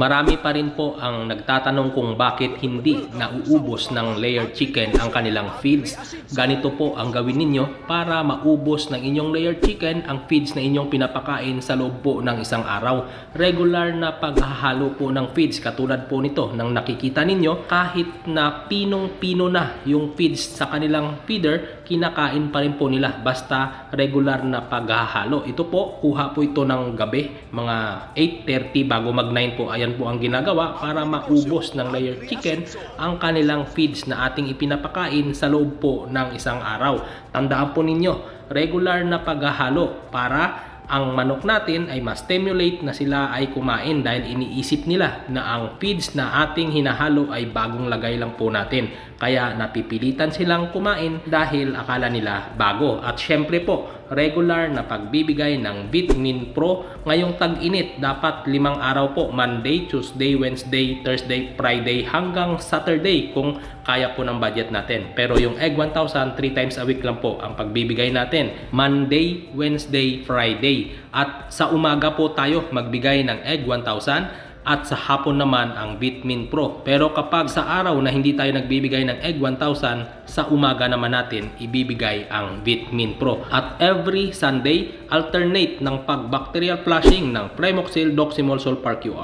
Marami pa rin po ang nagtatanong kung bakit hindi nauubos ng layer chicken ang kanilang feeds. Ganito po ang gawin ninyo para maubos ng inyong layer chicken ang feeds na inyong pinapakain sa loob po ng isang araw. Regular na paghahalo po ng feeds katulad po nito ng nakikita ninyo kahit na pinong-pino na yung feeds sa kanilang feeder, kinakain pa rin po nila basta regular na paghahalo. Ito po, kuha po ito ng gabi, mga 8.30 bago mag 9 po. Ayan po ang ginagawa para maubos ng layer chicken ang kanilang feeds na ating ipinapakain sa loob po ng isang araw. Tandaan po ninyo, regular na paghahalo para ang manok natin ay ma-stimulate na sila ay kumain dahil iniisip nila na ang feeds na ating hinahalo ay bagong lagay lang po natin. Kaya napipilitan silang kumain dahil akala nila bago. At syempre po, regular na pagbibigay ng Vitamin Pro ngayong tag-init. Dapat limang araw po, Monday, Tuesday, Wednesday, Thursday, Friday hanggang Saturday kung kaya po ng budget natin. Pero yung Egg 1000, 3 times a week lang po ang pagbibigay natin. Monday, Wednesday, Friday. At sa umaga po tayo magbigay ng Egg 1000 at sa hapon naman ang Vitamin Pro. Pero kapag sa araw na hindi tayo nagbibigay ng Egg 1000, sa umaga naman natin ibibigay ang Vitamin Pro. At every Sunday, alternate ng pag-bacterial flushing ng Primoxil Doximol Sulfur QR.